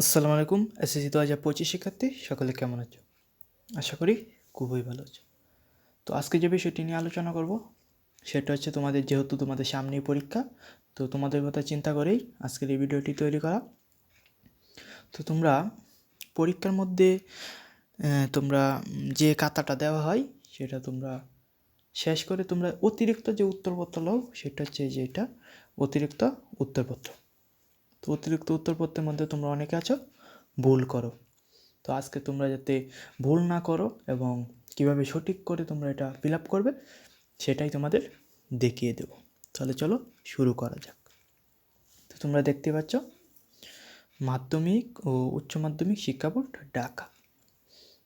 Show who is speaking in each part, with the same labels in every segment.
Speaker 1: আসসালামু আলাইকুম, এসএসসি দু হাজার পঁচিশ শিক্ষার্থী, সকলে কেমন আছো? আশা করি খুবই ভালো আছো। তো আজকে যে বিষয়টি নিয়ে আলোচনা করব, সেটা হচ্ছে তোমাদের, যেহেতু তোমাদের সামনেই পরীক্ষা, তো তোমাদের কথা চিন্তা করেই আজকের এই ভিডিওটি তৈরি করা। তো তোমরা পরীক্ষার মধ্যে তোমরা যে খাতাটা দেওয়া হয়, সেটা তোমরা শেষ করে তোমরা অতিরিক্ত যে উত্তরপত্র লও, সেটা হচ্ছে যে এটা অতিরিক্ত উত্তরপত্র। তো অতিরিক্ত উত্তরপত্রের মধ্যে তোমরা অনেকে আছো, ভুল করো। তো আজকে তোমরা যাতে ভুল না করো এবং কীভাবে সঠিক করে তোমরা এটা ফিল আপ করবে, সেটাই তোমাদের দেখিয়ে দেবো। তাহলে চলো শুরু করা যাক। তো তোমরা দেখতে পাচ্ছ, মাধ্যমিক ও উচ্চ মাধ্যমিক শিক্ষা বোর্ড, ঢাকা।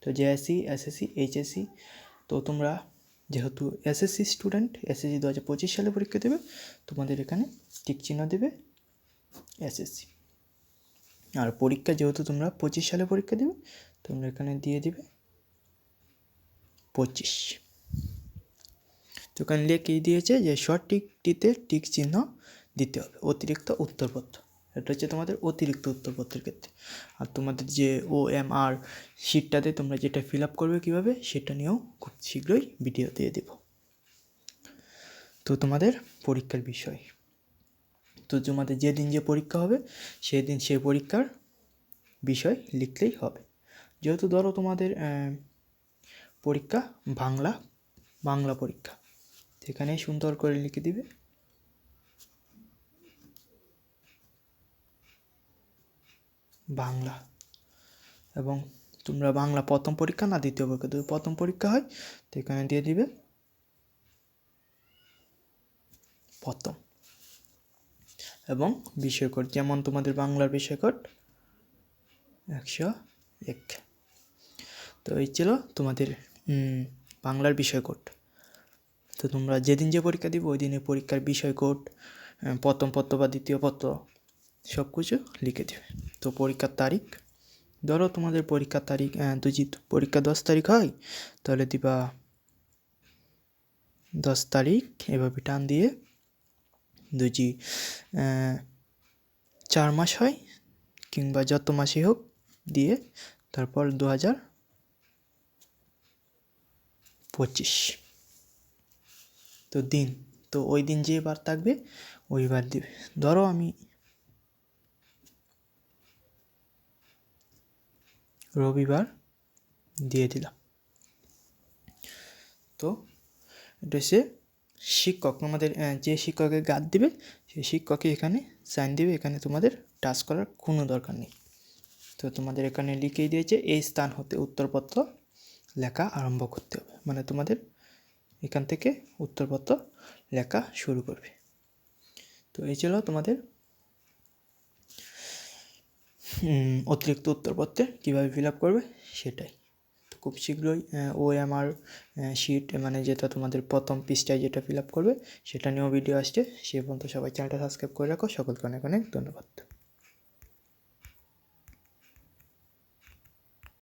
Speaker 1: তো জেএসসি এসএসসি এইচএসসি তো তোমরা যেহেতু এসএসসি স্টুডেন্ট এসএসসি দু হাজার পঁচিশ সালে পরীক্ষা দেবে, তোমাদের এখানে টিক চিহ্ন দেবে। এসএসসি আর পরীক্ষা যেহেতু তোমরা পঁচিশ সালে পরীক্ষা দেবে, তোমরা এখানে দিয়ে দিবে পঁচিশ। তো এখানে লেখেই দিয়েছে? যে সঠিকটিতে টিক চিহ্ন দিতে হবে, অতিরিক্ত উত্তরপত্র। এটা হচ্ছে তোমাদের অতিরিক্ত উত্তরপত্রের ক্ষেত্রে। আর তোমাদের যে ও এম আর শিটটাতে তোমরা যেটা ফিল আপ করবে কীভাবে, সেটা নিয়েও খুব শীঘ্রই ভিডিও দিয়ে দেব। তো তোমাদের পরীক্ষার বিষয়। তো তোমাদের যেদিন যে পরীক্ষা হবে, সেদিন সেই পরীক্ষার বিষয় লিখলেই হবে। যেহেতু ধরো তোমাদের পরীক্ষা বাংলা বাংলা পরীক্ষা সেখানে সুন্দর করে লিখে দিবে। বাংলা, এবং তোমরা বাংলা প্রথম পরীক্ষা না দ্বিতীয় পরীক্ষা, যদি প্রথম পরীক্ষা হয় তো এখানে দিয়ে দিবে প্রথম। এবং বিষয় কোড যেমন তোমাদের বাংলার বিষয় কোড একশো এক। তো এই ছিল তোমাদের বাংলার বিষয় কোড তো তোমরা যেদিন যে পরীক্ষা দিবে, ওই দিনে পরীক্ষার বিষয় কোড প্রথম পত্র বা দ্বিতীয় পত্র সব কিছু লিখে দেবে। তো পরীক্ষার তারিখ, ধরো তোমাদের পরীক্ষার তারিখ যদি পরীক্ষা দশ তারিখ হয়, তাহলে দিবা দশ তারিখ, এভাবে টান দিয়ে দুজি চার মাস হয় কিংবা যত মাসই হোক দিয়ে তারপর দু হাজার পঁচিশ। তো দিন, তো ওই দিন যে বার থাকবে, ওই বার দিবে। ধরো আমি রবিবার দিয়ে দিলাম। তো এটা শিক্ষক আমাদের আহ, যে শিক্ষকের গাদ দিবে সেই শিক্ষকই এখানে সাইন দিবে এখানে তোমাদের টাচ করার কোনো দরকার নেই। তো তোমাদের এখানে লিখেই দিয়েছে এই স্থান হতে উত্তরপত্র লেখা আরম্ভ করতে হবে। মানে তোমাদের এখান থেকে উত্তরপত্র লেখা শুরু করবে। তো এই ছিল তোমাদের অতিরিক্ত উত্তরপত্রে কীভাবে ফিল আপ করবে সেটাই। খুব শীঘ্রই ও আমার শিট মানে যেটা তোমাদের প্রথম পৃষ্ঠায় যেটা ফিল আপ করবে, সেটা নিয়েও ভিডিও আসছে। সে পর্যন্ত সবাই চ্যানেলটা সাবস্ক্রাইব করে রাখো। সকলকে অনেক অনেক ধন্যবাদ।